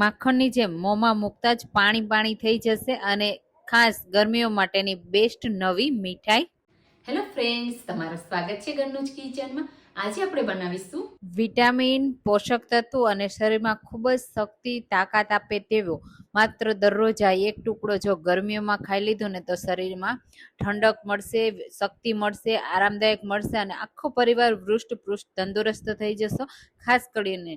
માખણની જેમ મોંમાં મૂકતા જ પાણી પાણી થઈ જશે અને ખાસ ગરમીઓ માટેની બેસ્ટ નવી મીઠાઈ. હેલો ફ્રેન્ડ્સ તમારું સ્વાગત છે ઘરનું જ કિચનમાં. આજે આપણે બનાવીશું વિટામિન પોષક તત્વો અને શરીરમાં ખૂબ જ શક્તિ તાકાત આપે તેવો માત્ર દરરોજ આ એક ટુકડો જો ગરમીઓમાં ખાઈ લીધો ને તો શરીરમાં ઠંડક મળશે શક્તિ મળશે આરામદાયક મળશે અને આખો પરિવાર વૃષ્ટ પૃષ્ઠ તંદુરસ્ત થઈ જશો. ખાસ કરીને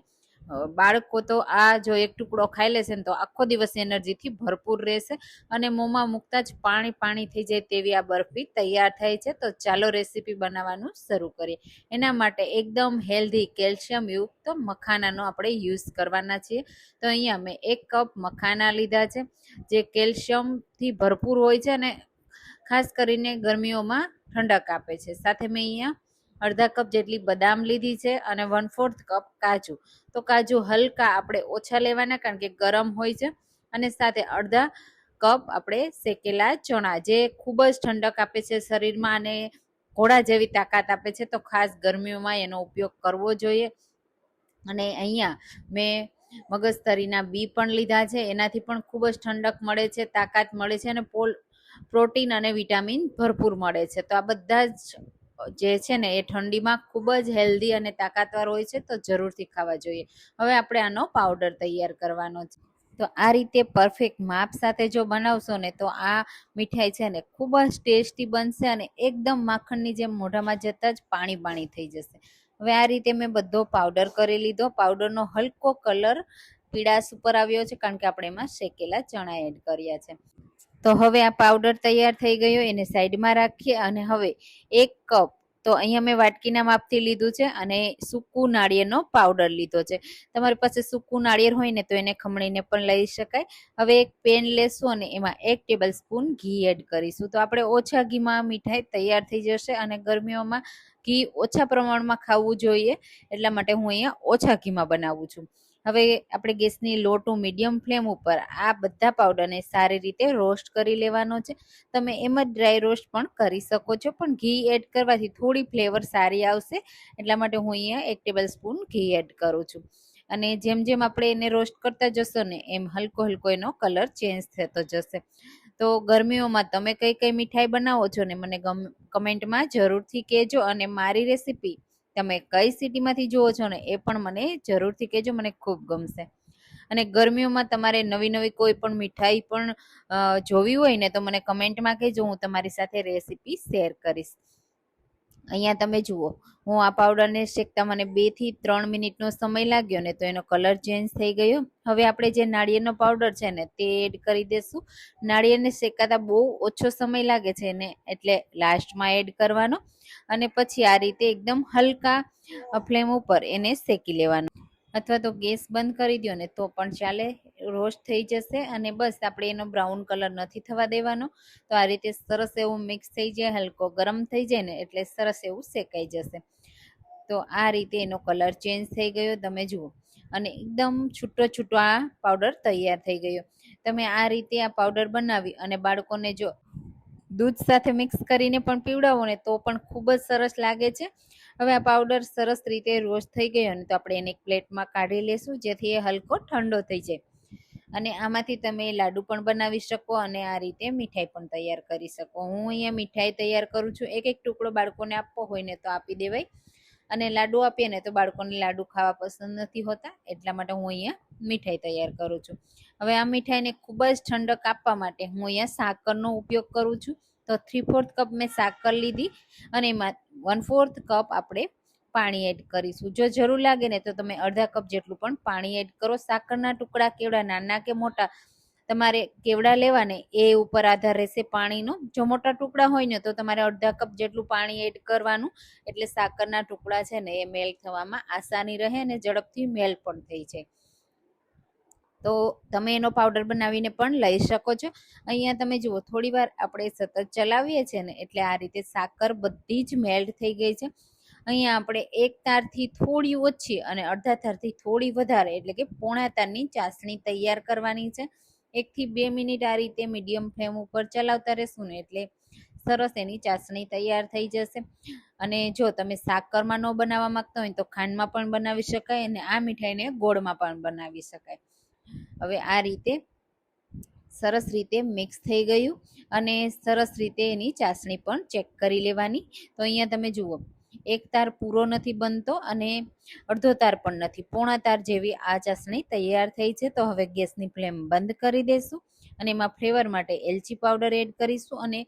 બાળકો તો આ જો એક ટુકડો ખાઈ લેશે ને તો આખો દિવસ એનર્જીથી ભરપૂર રહેશે અને મોંમાં મૂકતા જ પાણી પાણી થઈ જાય તેવી આ બરફી તૈયાર થાય છે. તો ચાલો રેસીપી બનાવવાનું શરૂ કરીએ. એના માટે એકદમ હેલ્ધી કેલ્શિયમ યુક્ત મખાનાનો આપણે યુઝ કરવાના છીએ. તો અહીંયા મેં એક કપ મખાના લીધા છે, જે કેલ્શિયમથી ભરપૂર હોય છે અને ખાસ કરીને ગરમીઓમાં ઠંડક આપે છે. સાથે મેં અહીંયા અડધા કપ જેટલી બદામ લીધી છે અને વન ફોર્થ કપ કાજુ. તો કાજુ હલકા આપણે ઓછા લેવાના કારણ કે ગરમ હોય છે અને સાથે અડધા કપ આપણે શેકેલા ચણા, જે ખૂબ જ ઠંડક આપે છે શરીરમાં અને ઘોડા જેવી તાકાત આપે છે. તો ખાસ ગરમીઓમાં એનો ઉપયોગ કરવો જોઈએ. અને અહીંયા મેં મગજતરીના બી પણ લીધા છે. એનાથી પણ ખૂબ જ ઠંડક મળે છે, તાકાત મળે છે અને પોલ, પ્રોટીન અને વિટામિન ભરપૂર મળે છે. તો આ બધા જ જે છે ને, એ ઠંડીમાં ખૂબ જ હેલ્ધી અને તાકાતવાર હોય છે, તો જરૂરથી ખાવા જોઈએ. હવે આપણે આનો પાવડર તૈયાર કરવાનો છે. તો આ રીતે પરફેક્ટ માપ સાથે જો બનાવશો ને, તો આ મીઠાઈ છે ને, ખૂબ જ ટેસ્ટી બનશે અને એકદમ માખણની જેમ મોઢામાં જતાં જ પાણી પાણી થઈ જશે. હવે આ રીતે મેં બધો પાવડર કરી લીધો. પાવડરનો હલકો કલર પીળાશ ઉપર આવ્યો છે, કારણ કે આપણે એમાં શેકેલા ચણા એડ કર્યા છે. તો હવે આ પાવડર તૈયાર થઈ ગયો, એને સાઈડમાં રાખીએ અને હવે એક કપ તો અહીંયા મેં વાટકીના માપથી લીધું છે અને સૂકું નાળિયેરનો પાવડર લીધો છે. તમારી પાસે સૂકું નાળિયેર હોય ને તો એને ખમણીને પણ લઈ શકાય. હવે એક પેન લેશું અને એમાં એક ટેબલ સ્પૂન ઘી એડ કરીશું. તો આપણે ઓછા ઘીમાં મીઠાઈ તૈયાર થઈ જશે અને ગરમીઓમાં ઘી ઓછા પ્રમાણમાં ખાવું જોઈએ. એટલા માટે હું અહીંયા ઓછા ઘીમાં બનાવું છું. હવે આપણે ગેસની લો ટુ મીડિયમ ફ્લેમ ઉપર આ બધા પાવડરને સારી રીતે રોસ્ટ કરી લેવાનો છે. તમે એમ જ ડ્રાય રોસ્ટ પણ કરી શકો છો, પણ ઘી એડ કરવાથી થોડી ફ્લેવર સારી આવશે, એટલા માટે હું અહીંયા એક ટેબલ સ્પૂન ઘી એડ કરું છું. અને જેમ જેમ આપણે એને રોસ્ટ કરતા જશો ને, એમ હલકો હલકો એનો કલર ચેન્જ થતો જશે. તો ગરમીઓમાં તમે કઈ કઈ મીઠાઈ બનાવો છો ને, મને કમેન્ટમાં જરૂરથી કહેજો અને મારી રેસીપી તમે કઈ સિટીમાંથી જુઓ છો ને, એ પણ મને જરૂરથી કહેજો, મને ખૂબ ગમશે. અને ગરમીઓમાં તમારે નવી નવી કોઈ પણ મીઠાઈ પણ જોવી હોય ને, તો મને કમેન્ટમાં કહેજો, હું તમારી સાથે રેસીપી શેર કરીશ. અહીંયા તમે જુઓ, હું આ પાવડરને શેકતા મને બેથી ત્રણ મિનિટનો સમય લાગ્યો ને, તો એનો કલર ચેન્જ થઈ ગયો. હવે આપણે જે નાળિયેરનો પાવડર છે ને, તે એડ કરી દેશું. નાળિયેરને શેકાતા બહુ ઓછો સમય લાગે છે ને, એટલે લાસ્ટમાં એડ કરવાનો. અને પછી આ રીતે એકદમ હલકા ફ્લેમ ઉપર એને શેકી લેવાનું. અથવા તો ગેસ બંધ કરી દો ને તો પણ ચાલે, રોસ્ટ થઈ જશે અને બસ આપણે એનો બ્રાઉન કલર નથી થવા દેવાનો. તો આ રીતે સરસ એવું મિક્સ થઈ જાય, હલકો ગરમ થઈ જાય ને એટલે સરસ એવું શેકાઈ જશે. તો આ રીતે એનો કલર ચેન્જ થઈ ગયો, તમે જુઓ. અને એકદમ છૂટો છૂટો આ પાવડર તૈયાર થઈ ગયો. તમે આ રીતે આ પાવડર બનાવી અને બાળકોને જો દૂધ સાથે મિક્સ કરીને પણ પીવડાવો ને તો પણ ખૂબ જ સરસ લાગે છે. હવે આ પાવડર સરસ રીતે રોસ્ટ થઈ ગયો ને તો આપણે એને એક પ્લેટમાં કાઢી લેશું, જેથી એ હલકો ઠંડો થઈ જાય. અને આમાંથી તમે લાડુ પણ બનાવી શકો અને આ રીતે મીઠાઈ પણ તૈયાર કરી શકો. હું અહીંયા મીઠાઈ તૈયાર કરું છું. એક એક ટુકડો બાળકોને આપવો હોય ને તો આપી દેવાય. અને લાડુ આપીએ ને તો બાળકોને લાડુ ખાવા પસંદ નથી હોતા, એટલા માટે હું અહીંયા મીઠાઈ તૈયાર કરું છું. હવે આ મીઠાઈને ખૂબ જ ઠંડક આપવા માટે હું અહીંયા સાકરનો ઉપયોગ કરું છું. તો થ્રી ફોર્થ કપ મેં સાકર લીધી અને એમાં વન ફોર્થ કપ આપણે પાણી એડ કરીશું. જો જરૂર લાગે ને તો તમે અડધા કપ જેટલું પણ પાણી એડ કરો. સાકરના ટુકડા કેવડા, નાના કે મોટા, તમારે કેવડા લેવાને એ ઉપર આધાર રહેશે પાણીનો. જો મોટા ટુકડા હોય ને તો તમારે અડધા કપ જેટલું પાણી એડ કરવાનું. એટલે સાકરના ટુકડા છે ને એ મેલ્ટ થવામાં આસાની રહે અને ઝડપથી મેલ્ટ પણ થઈ જાય. તો તમે એનો પાવડર બનાવીને પણ લઈ શકો છો. અહીંયા તમે જુઓ, થોડી વાર આપણે સતત ચલાવીએ છીએ ને, એટલે આ રીતે સાકર બધી જ મેલ્ટ થઈ ગઈ છે. અહીંયા આપણે એક તારથી થોડી ઓછી અને અડધા તારથી થોડી વધારે, એટલે કે પોણા તારની ચાસણી તૈયાર કરવાની છે. એકથી બે મિનિટ આ રીતે મીડિયમ ફ્લેમ ઉપર ચલાવતા રહેશું ને, એટલે સરસ એની ચાસણી તૈયાર થઈ જશે. અને જો તમે સાકરમાં ન બનાવવા માંગતા હોય તો ખાંડમાં પણ બનાવી શકાય અને આ મીઠાઈને ગોળમાં પણ બનાવી શકાય. હવે આ રીતે સરસ રીતે મિક્સ થઈ ગયું અને સરસ રીતે એની ચાસણી પણ ચેક કરી લેવાની. તો અહીંયા તમે જુઓ, એક તાર પૂરો નથી બનતો અને અડધો તાર પણ નથી. પોણા તાર જેવી આ ચાસણી તૈયાર થઈ છે. તો હવે ગેસની ફ્લેમ બંધ કરી દઈશું અને એમાં ફ્લેવર માટે એલચી પાવડર એડ કરીશું અને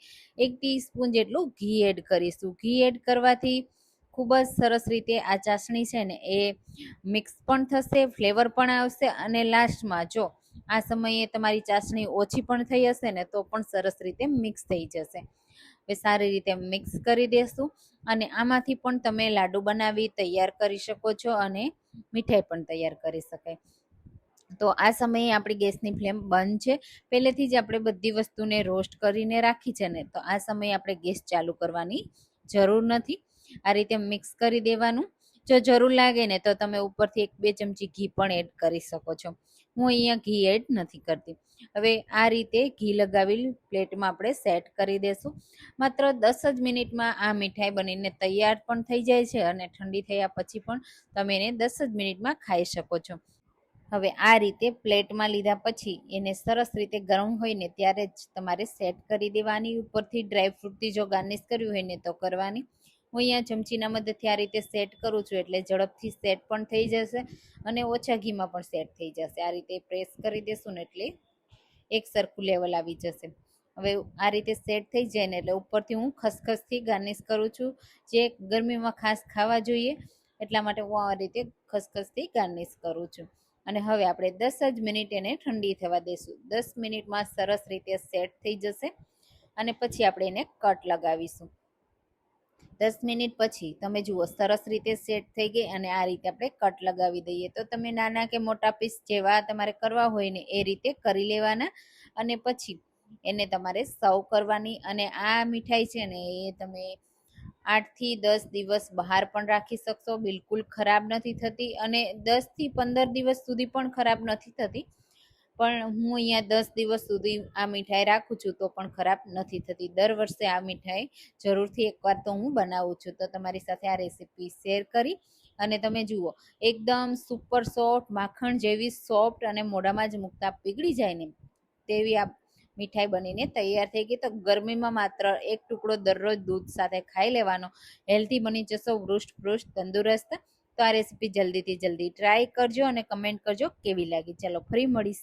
એક ટીસ્પૂન જેટલું ઘી એડ કરીશું. ઘી એડ કરવાથી ખૂબ જ સરસ રીતે આ ચાસણી છે ને એ મિક્સ પણ થશે ફ્લેવર પણ આવશે અને લાસ્ટમાં જો આ સમયે તમારી ચાસણી ઓછી પણ થઈ હશે ને તો પણ સરસ રીતે મિક્સ થઈ જશે. એ સારી રીતે મિક્સ કરી દેશું અને આમાંથી પણ તમે લાડુ બનાવી તૈયાર કરી શકો છો અને મીઠાઈ પણ તૈયાર કરી શકાય. તો આ સમયે આપણી ગેસની ફ્લેમ બંધ છે. પહેલેથી જ આપણે બધી વસ્તુને રોસ્ટ કરીને રાખી છે ને તો આ સમયે આપણે ગેસ ચાલુ કરવાની જરૂર નથી. આ રીતે મિક્સ કરી દેવાનું. જો જરૂર લાગે ને તો તમે ઉપરથી એક બે ચમચી ઘી પણ એડ કરી શકો છો. હું અહીંયા ઘી એડ નથી કરતી. હવે આ રીતે ઘી લગાવી પ્લેટમાં આપણે સેટ કરી દેશું. માત્ર દસ જ મિનિટમાં આ મીઠાઈ બનીને તૈયાર પણ થઈ જાય છે અને ઠંડી થયા પછી પણ તમે એને દસ જ મિનિટમાં ખાઈ શકો છો. હવે આ રીતે પ્લેટમાં લીધા પછી એને સરસ રીતે ગરમ હોય ને ત્યારે જ તમારે સેટ કરી દેવાની. ઉપરથી ડ્રાયફ્રૂટથી જો ગાર્નિશ કર્યું હોય ને તો કરવાની. હું અહીંયા ચમચીના મદદથી આ રીતે સેટ કરું છું, એટલે ઝડપથી સેટ પણ થઈ જશે અને ઓછા ઘીમાં પણ સેટ થઈ જશે. આ રીતે પ્રેસ કરી દેશું ને એટલે એક સરખું લેવલ આવી જશે. હવે આ રીતે સેટ થઈ જાય ને એટલે ઉપરથી હું ખસખસથી ગાર્નિશ કરું છું, જે ગરમીમાં ખાસ ખાવા જોઈએ, એટલા માટે હું આ રીતે ખસખસથી ગાર્નિશ કરું છું. અને હવે આપણે દસ જ મિનિટ એને ઠંડી થવા દઈશું દસ મિનિટમાં સરસ રીતે સેટ થઈ જશે અને પછી આપણે એને કટ લગાવીશું. દસ મિનિટ પછી તમે જુઓ, સરસ રીતે સેટ થઈ ગઈ અને આ રીતે આપણે કટ લગાવી દઈએ. તો તમે નાના કે મોટા પીસ જેવા તમારે કરવા હોય ને, એ રીતે કરી લેવાના અને પછી એને તમારે સર્વ કરવાની અને આ મીઠાઈ છે ને, એ તમે આઠથી દસ દિવસ બહાર પણ રાખી શકશો. બિલકુલ ખરાબ નથી થતી અને દસથી પંદર દિવસ સુધી પણ ખરાબ નથી થતી. પણ હું અહીંયા દસ દિવસ સુધી આ મીઠાઈ રાખું છું તો પણ ખરાબ નથી થતી. દર વર્ષે આ મીઠાઈ જરૂરથી એકવાર તો હું બનાવું છું. તો તમારી સાથે આ રેસીપી શેર કરી અને તમે જુઓ, એકદમ સુપર સોફ્ટ, માખણ જેવી સોફ્ટ અને મોઢામાં જ મૂકતા પીગળી જાય ને તેવી આ મીઠાઈ બનીને તૈયાર થઈ ગઈ. તો ગરમીમાં માત્ર એક ટુકડો દરરોજ દૂધ સાથે ખાઈ લેવાનો. હેલ્ધી બની જશો, વૃષ્ટ પૃષ્ઠ તંદુરસ્ત. તો આ રેસીપી જલ્દીથી જલ્દી ટ્રાય કરજો અને કમેન્ટ કરજો કેવી લાગી. ચાલો ફરી મળીશું.